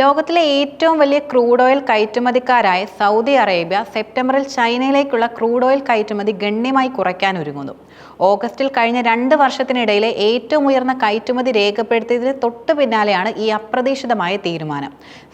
ലോകത്തിലെ ഏറ്റവും വലിയ ക്രൂഡ് ഓയിൽ കയറ്റുമതിക്കാരായ സൗദി അറേബ്യ സെപ്റ്റംബറിൽ ചൈനയിലേക്കുള്ള ക്രൂഡ് ഓയിൽ കയറ്റുമതി ഗണ്യമായി കുറയ്ക്കാൻ ഒരുങ്ങുന്നു. ഓഗസ്റ്റിൽ കഴിഞ്ഞ രണ്ട് വർഷത്തിനിടയിലെ ഏറ്റവും ഉയർന്ന കയറ്റുമതി രേഖപ്പെടുത്തിയതിന് തൊട്ടു പിന്നാലെയാണ് ഈ അപ്രതീക്ഷിതമായ തീരുമാനം.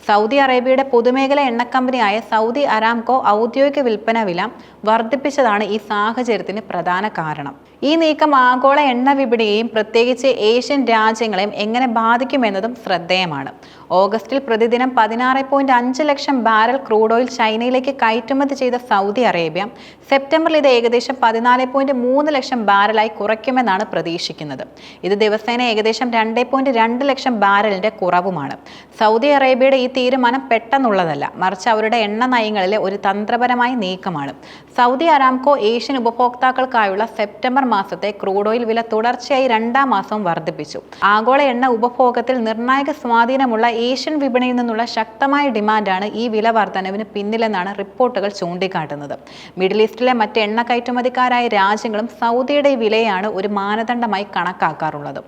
സൗദി അറേബ്യയുടെ പൊതുമേഖല എണ്ണക്കമ്പനിയായ സൗദി അരാംകോ ഔദ്യോഗിക വിൽപ്പന വില വർദ്ധിപ്പിച്ചതാണ് ഈ സാഹചര്യത്തിന് പ്രധാന കാരണം. ഈ നീക്കം ആഗോള എണ്ണ വിപണിയെയും പ്രത്യേകിച്ച് ഏഷ്യൻ രാജ്യങ്ങളെയും എങ്ങനെ ബാധിക്കുമെന്നതും ശ്രദ്ധേയമാണ്. ഓഗസ്റ്റിൽ പ്രതിദിനം പതിനാറ് പോയിന്റ് അഞ്ച് ലക്ഷം ബാരൽ ക്രൂഡ് ഓയിൽ ചൈനയിലേക്ക് കയറ്റുമതി ചെയ്ത സൗദി അറേബ്യ സെപ്റ്റംബറിൽ ഇത് ഏകദേശം പതിനാല് പോയിന്റ് മൂന്ന് ലക്ഷം ബാരലായി കുറയ്ക്കുമെന്നാണ് പ്രതീക്ഷിക്കുന്നത്. ഇത് ദിവസേന ഏകദേശം രണ്ട് പോയിന്റ് രണ്ട് ലക്ഷം ബാരലിന്റെ കുറവുമാണ്. സൗദി അറേബ്യയുടെ ഈ തീരുമാനം പെട്ടെന്നുള്ളതല്ല. മറിച്ച് അവരുടെ എണ്ണ നയങ്ങളിലെ ഒരു തന്ത്രപരമായ നീക്കമാണ്. സൗദി അരാംകോ ഏഷ്യൻ ഉപഭോക്താക്കൾക്കായുള്ള സെപ്റ്റംബർ മാസത്തെ ക്രൂഡ് ഓയിൽ വില തുടർച്ചയായി രണ്ടാം മാസം വർദ്ധിപ്പിച്ചു. ആഗോള എണ്ണ ഉപഭോഗത്തിൽ നിർണായക സ്വാധീനമുള്ള ഏഷ്യൻ വിപണിയിൽ നിന്നുള്ള ശക്തമായ ഡിമാൻഡാണ് ഈ വില വർധനവിന് പിന്നിലെന്നാണ് റിപ്പോർട്ടുകൾ ചൂണ്ടിക്കാട്ടുന്നത്. മിഡിൽ ഈസ്റ്റിലെ മറ്റ് എണ്ണ കയറ്റുമതിക്കാരായ രാജ്യങ്ങളും സൗദിയുടെ വിലയാണ് ഒരു മാനദണ്ഡമായി കണക്കാക്കാറുള്ളത്.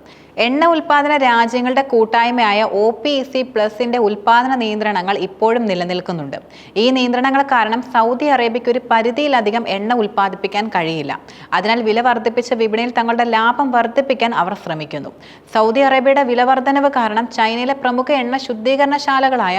എണ്ണ ഉൽപാദന രാജ്യങ്ങളുടെ കൂട്ടായ്മയായ ഒ പി സി പ്ലസിന്റെ ഉൽപാദന നിയന്ത്രണങ്ങൾ ഇപ്പോഴും നിലനിൽക്കുന്നുണ്ട്. ഈ നിയന്ത്രണങ്ങൾ കാരണം സൗദി അറേബ്യയ്ക്ക് ഒരു പരിധിയിലധികം എണ്ണ ഉൽപ്പാദിപ്പിക്കാൻ കഴിയില്ല. അതിനാൽ വില വർദ്ധിപ്പിച്ച വിപണിയിൽ തങ്ങളുടെ ലാഭം വർദ്ധിപ്പിക്കാൻ അവർ ശ്രമിക്കുന്നു. സൗദി അറേബ്യയുടെ വില വർധനവ് കാരണം ചൈനയിലെ പ്രമുഖ എണ്ണ ശുദ്ധീകരണശാലകളായ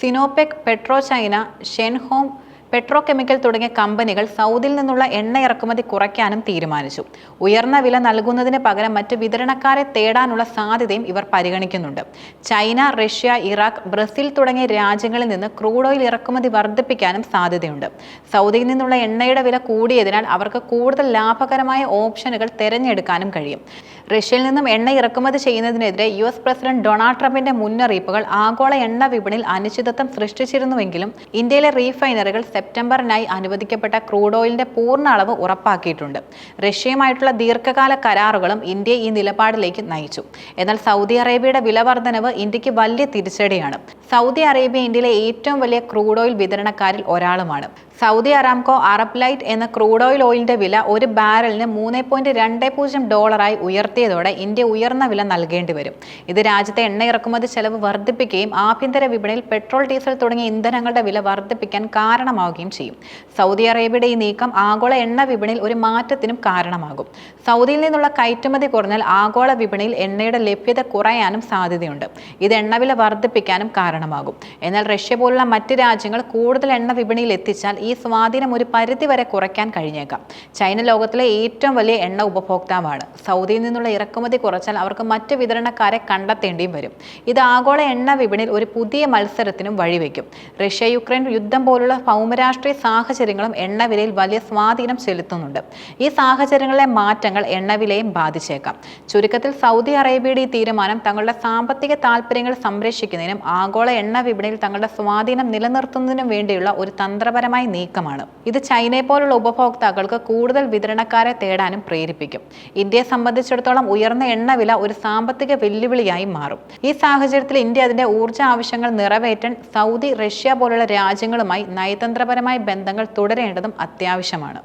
Sinopec PetroChina Shenghong petrochemical തുടങ്ങിയ കമ്പനികൾ സൗദിയിൽ നിന്നുള്ള എണ്ണ ഇറക്കുമതി കുറയ്ക്കാനും തീരുമാനിച്ചു. ഉയർന്ന വില നൽകുന്നതിന് പകരം മറ്റ് വിതരണക്കാരെ തേടാനുള്ള സാധ്യതയും ഇവർ പരിഗണിക്കുന്നുണ്ട്. ചൈന റഷ്യ ഇറാഖ് ബ്രസീൽ തുടങ്ങിയ രാജ്യങ്ങളിൽ നിന്ന് ക്രൂഡ് ഓയിൽ ഇറക്കുമതി വർദ്ധിപ്പിക്കാനും സാധ്യതയുണ്ട്. സൗദിയിൽ നിന്നുള്ള എണ്ണയുടെ വില കൂടിയതിനാൽ അവർക്ക് കൂടുതൽ ലാഭകരമായ ഓപ്ഷനുകൾ തിരഞ്ഞെടുക്കാനും കഴിയും. റഷ്യയിൽ നിന്നും എണ്ണ ഇറക്കുമതി ചെയ്യുന്നതിനെതിരെ യു എസ് പ്രസിഡന്റ് ഡൊണാൾഡ് ട്രംപിന്റെ മുന്നറിയിപ്പുകൾ ആഗോള എണ്ണ വിപണിയിൽ അനിശ്ചിതത്വം സൃഷ്ടിച്ചിരുന്നുവെങ്കിലും ഇന്ത്യയിലെ റീഫൈനറികൾ സെപ്റ്റംബറിനായി അനുവദിക്കപ്പെട്ട ക്രൂഡ് ഓയിലിന്റെ പൂർണ അളവ് ഉറപ്പാക്കിയിട്ടുണ്ട്. റഷ്യയുമായിട്ടുള്ള ദീർഘകാല കരാറുകളും ഇന്ത്യയെ ഈ നിലപാടിലേക്ക് നയിച്ചു. എന്നാൽ സൗദി അറേബ്യയുടെ വില വർധനവ് ഇന്ത്യയ്ക്ക് വലിയ തിരിച്ചടിയാണ്. സൗദി അറേബ്യ ഇന്ത്യയിലെ ഏറ്റവും വലിയ ക്രൂഡ് ഓയിൽ വിതരണക്കാരിൽ ഒരാളുമാണ്. സൗദി അറാംകോ അറബ് ലൈറ്റ് എന്ന ക്രൂഡ് ഓയിൽ ഓയിലിന്റെ വില ഒരു ബാരലിന് മൂന്ന് പോയിന്റ് രണ്ട് പൂജ്യം ഡോളറായി ഉയർത്തിയതോടെ ഇന്ത്യ ഉയർന്ന വില നൽകേണ്ടി വരും. ഇത് രാജ്യത്തെ എണ്ണ ഇറക്കുമതി ചെലവ് വർദ്ധിപ്പിക്കുകയും ആഭ്യന്തര വിപണിയിൽ പെട്രോൾ ഡീസൽ തുടങ്ങിയ ഇന്ധനങ്ങളുടെ വില വർദ്ധിപ്പിക്കാൻ കാരണമാവുകയും ചെയ്യും. സൗദി അറേബ്യയുടെ ഈ നീക്കം ആഗോള എണ്ണ വിപണിയിൽ ഒരു മാറ്റത്തിനും കാരണമാകും. സൗദിയിൽ നിന്നുള്ള കയറ്റുമതി കുറഞ്ഞാൽ ആഗോള വിപണിയിൽ എണ്ണയുടെ ലഭ്യത കുറയാനും സാധ്യതയുണ്ട്. ഇത് എണ്ണവില വർദ്ധിപ്പിക്കാനും കാരണമാകും. എന്നാൽ റഷ്യ പോലുള്ള മറ്റ് രാജ്യങ്ങൾ കൂടുതൽ എണ്ണ വിപണിയിൽ എത്തിച്ചാൽ ഈ സ്വാധീനം ഒരു പരിധിവരെ കുറയ്ക്കാൻ കഴിഞ്ഞേക്കാം. ചൈന ലോകത്തിലെ ഏറ്റവും വലിയ എണ്ണ ഉപഭോക്താവാണ്. സൗദിയിൽ നിന്നുള്ള ഇറക്കുമതി കുറച്ചാൽ അവർക്ക് മറ്റ് വിതരണക്കാരെ കണ്ടെത്തേണ്ടിയും വരും. ഇത് ആഗോള എണ്ണ വിപണിയിൽ ഒരു പുതിയ മത്സരത്തിനും വഴിവെക്കും. റഷ്യ യുക്രൈൻ യുദ്ധം പോലുള്ള ഭൗമരാഷ്ട്രീയ സാഹചര്യങ്ങളും എണ്ണവിലയിൽ വലിയ സ്വാധീനം ചെലുത്തുന്നുണ്ട്. ഈ സാഹചര്യങ്ങളിലെ മാറ്റങ്ങൾ എണ്ണവിലയും ബാധിച്ചേക്കാം. ചുരുക്കത്തിൽ സൗദി അറേബ്യയുടെ ഈ തീരുമാനം തങ്ങളുടെ സാമ്പത്തിക താൽപ്പര്യങ്ങൾ സംരക്ഷിക്കുന്നതിനും ആഗോള എണ്ണ വിപണിയിൽ തങ്ങളുടെ സ്വാധീനം നിലനിർത്തുന്നതിനും വേണ്ടിയുള്ള ഒരു തന്ത്രപരമായ നീക്കമാണ്. ഇത് ചൈനയെ പോലുള്ള ഉപഭോക്താക്കൾക്ക് കൂടുതൽ വിതരണക്കാരെ തേടാനും പ്രേരിപ്പിക്കും. ഇന്ത്യയെ സംബന്ധിച്ചിടത്തോളം ഉയർന്ന എണ്ണവില ഒരു സാമ്പത്തിക വെല്ലുവിളിയായി മാറും. ഈ സാഹചര്യത്തിൽ ഇന്ത്യ അതിന്റെ ഊർജ ആവശ്യങ്ങൾ നിറവേറ്റാൻ സൗദി റഷ്യ പോലുള്ള രാജ്യങ്ങളുമായി നയതന്ത്രപരമായ ബന്ധങ്ങൾ തുടരേണ്ടതും അത്യാവശ്യമാണ്.